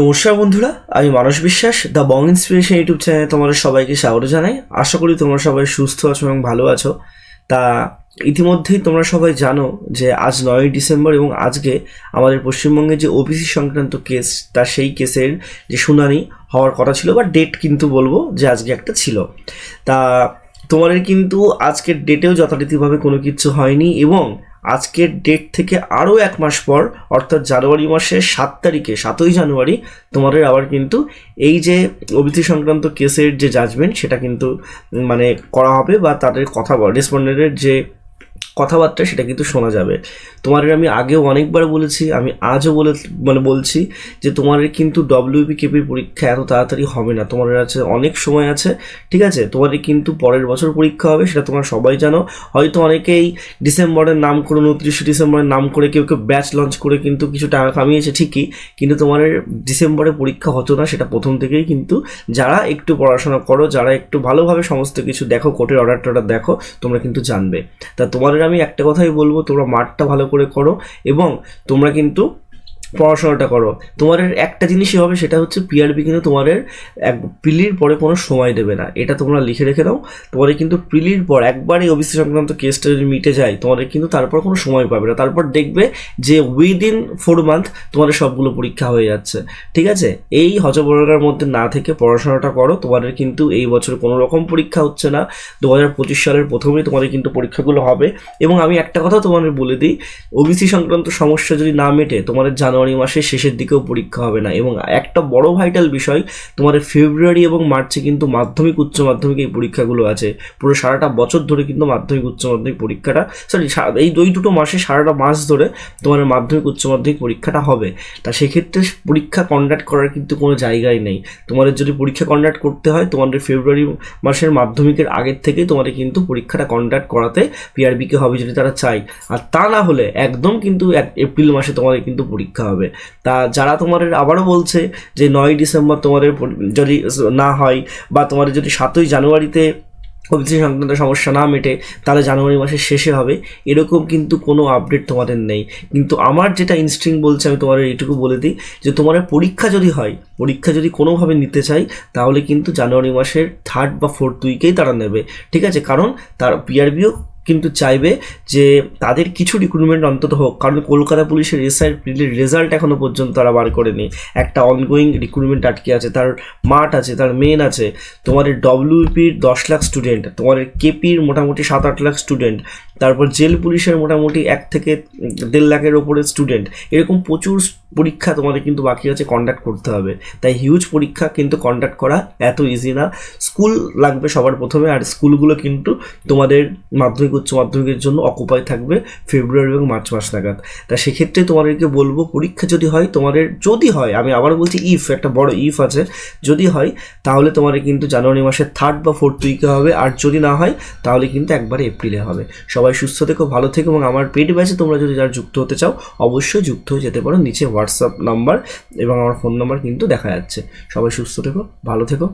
নমস্কার বন্ধুরা, আমি মানস বিশ্বাস দ্য বং ইন্সপিরেশন ইউটিউব চ্যানেলে তোমাদের সবাইকে স্বাগত জানাই। আশা করি তোমরা সবাই সুস্থ আছো এবং ভালো আছো। তা ইতিমধ্যেই তোমরা সবাই জানো যে আজ নয়ই ডিসেম্বর এবং আজকে আমাদের পশ্চিমবঙ্গে যে ওবিসি সংক্রান্ত কেস, তা সেই কেসের যে শুনানি হওয়ার কথা ছিল বা ডেট কিন্তু বলব যে আজকে একটা ছিল। তা তোমাদের কিন্তু আজকের ডেটেও যথারীতিভাবে কোনো কিছু হয়নি এবং আজকের ডেট থেকে আরও এক মাস পর, অর্থাৎ জানুয়ারি মাসের সাত তারিখে, সাতই জানুয়ারি, তোমাদের আবার কিন্তু এই যে অভিধি সংক্রান্ত কেসের যে জাজমেন্ট সেটা কিন্তু মানে করা হবে বা তাদের কথা রেসপন্ডেন্টের যে কথাবার্তা সেটা কিন্তু শোনা যাবে। তোমাদের আমি আগেও অনেকবার বলেছি, আমি আজও বলে মানে বলছি যে তোমাদের কিন্তু ডব্লিউপি কেপির পরীক্ষা এত তাড়াতাড়ি হবে না। তোমাদের আছে অনেক সময় আছে, ঠিক আছে? তোমাদের কিন্তু পরের বছর পরীক্ষা হবে, সেটা তোমরা সবাই জানো। হয়তো অনেকেই ডিসেম্বরের নাম করে, উনত্রিশে ডিসেম্বরের নাম করে, কেউ কেউ ব্যাচ লঞ্চ করে কিন্তু কিছু টাকা কামিয়েছে, ঠিকই। কিন্তু তোমাদের ডিসেম্বরে পরীক্ষা হতো না, সেটা প্রথম থেকেই কিন্তু যারা একটু পড়াশোনা করো, যারা একটু ভালোভাবে সমস্ত কিছু দেখো, কোর্টের অর্ডার টর্ডার দেখো, তোমরা কিন্তু জানবে। তা তোমাদের আমি একটা কথাই বলব তোমরা মাঠটা ভালো করে করো এবং তোমরা কিন্তু পড়াশোনাটা করো। তোমাদের একটা জিনিসই হবে, সেটা হচ্ছে পিআরবি কিন্তু তোমাদের এক পিলির পরে কোনো সময় দেবে না। এটা তোমরা লিখে রেখে দাও। তোমাদের কিন্তু পিলির পর একবারই ওবিসি সংক্রান্ত কেসটা যদি মিটে যায়, তোমাদের কিন্তু তারপর কোনো সময় পাবে না। তারপর দেখবে যে উইদিন ফোর মান্থ তোমাদের সবগুলো পরীক্ষা হয়ে যাচ্ছে। ঠিক আছে? এই হজবরগার মধ্যে না থেকে পড়াশোনাটা করো। তোমাদের কিন্তু এই বছর কোনো রকম পরীক্ষা হচ্ছে না। দু হাজার পঁচিশ সালের প্রথমেই তোমাদের কিন্তু পরীক্ষাগুলো হবে। এবং আমি একটা কথা তোমাদের বলে দিই ওবিসি সংক্রান্ত সমস্যা যদি না মেটে, তোমাদের জানুয়ারি মাসের শেষের দিকেও পরীক্ষা হবে না। এবং একটা বড় ভাইটাল বিষয়, তোমাদের ফেব্রুয়ারি এবং মার্চে কিন্তু মাধ্যমিক, উচ্চ মাধ্যমিক এই পরীক্ষাগুলো আছে। পুরো সারাটা বছর ধরে কিন্তু মাধ্যমিক, উচ্চ মাধ্যমিক পরীক্ষাটা সরি এই দুই দুটো মাসে সারাটা মাস ধরে তোমাদের মাধ্যমিক, উচ্চ মাধ্যমিক পরীক্ষাটা হবে। তা সেক্ষেত্রে পরীক্ষা কন্ডাক্ট করার কিন্তু কোনো জায়গাই নেই। তোমাদের যদি পরীক্ষা কন্ডাক্ট করতে হয়, তোমাদের ফেব্রুয়ারি মাসের মাধ্যমিকের আগের থেকেই তোমাদের কিন্তু পরীক্ষাটা কন্ডাক্ট করাতে পিআরবিকে হবে যদি তারা চায়। আর তা না হলে একদম কিন্তু এপ্রিল মাসে তোমাদের কিন্তু পরীক্ষা হবে। তা যারা তোমাদের আবারও বলছে যে নয় ডিসেম্বর তোমাদের যদি না হয় বা তোমাদের যদি সাতই জানুয়ারিতে ওবিসি সংক্রান্ত সমস্যা না মেটে, তাহলে জানুয়ারি মাসের শেষে হবে। এরকম কিন্তু কোনো আপডেট তোমাদের নেই। কিন্তু আমার যেটা ইনস্টিং বলছে, আমি তোমাদের এইটুকু বলে দিই যে তোমাদের পরীক্ষা যদি হয়, পরীক্ষা যদি কোনোভাবে নিতে চাই, তাহলে কিন্তু জানুয়ারি মাসের থার্ড বা ফোর্থ উইকেই তারা নেবে। ঠিক আছে? কারণ তার পিআরবিও কিন্তু চাইবে যে তাদের কিছু রিক্রুটমেন্ট অন্তত হোক, কারণ কলকাতা পুলিশের এসআই রেজাল্ট এখনও পর্যন্ত তারা বার করেনি। একটা অনগোয়িং রিক্রুটমেন্ট আটকে আছে, তার মাঠ আছে, তার মেন আছে। তোমাদের ডব্লিউপির দশ লাখ স্টুডেন্ট তোমাদের কেপির মোটামুটি সাত আট লাখ স্টুডেন্ট তারপর জেল পুলিশের মোটামুটি এক থেকে দেড় লাখের ওপরে স্টুডেন্ট এরকম প্রচুর পরীক্ষা তোমাদের কিন্তু বাকি আছে কন্ডাক্ট করতে হবে। তাই হিউজ পরীক্ষা কিন্তু কন্ডাক্ট করা এত ইজি না। স্কুল লাগবে সবার প্রথমে, আর স্কুলগুলো কিন্তু তোমাদের মাধ্যমিক উচ্চ মাধ্যমিকের জন্য অকুপাই থাকবে ফেব্রুয়ারি এবং মার্চ মাস নাগাদ। তা সেক্ষেত্রে তোমাদেরকে বলব, পরীক্ষা যদি হয়, তোমাদের যদি হয়, আমি আবার বলছি ইফ একটা বড় ইফ আছে, যদি হয়, তাহলে তোমাদের কিন্তু জানুয়ারি মাসের থার্ড বা ফোর্থ উইকে হবে, আর যদি না হয়, তাহলে কিন্তু একবারে এপ্রিলে হবে। সবাই সুস্থ থেকো, ভালো থেকো, এবং আমার পেড ব্যাচে তোমরা যদি যারা যুক্ত হতে চাও, অবশ্যই যুক্ত হয়ে যেতে পারো, নিচে হোয়াটসঅ্যাপ নাম্বার এবং আমার ফোন নাম্বার কিন্তু দেখা যাচ্ছে। সবাই সুস্থ থেকো, ভালো থেকো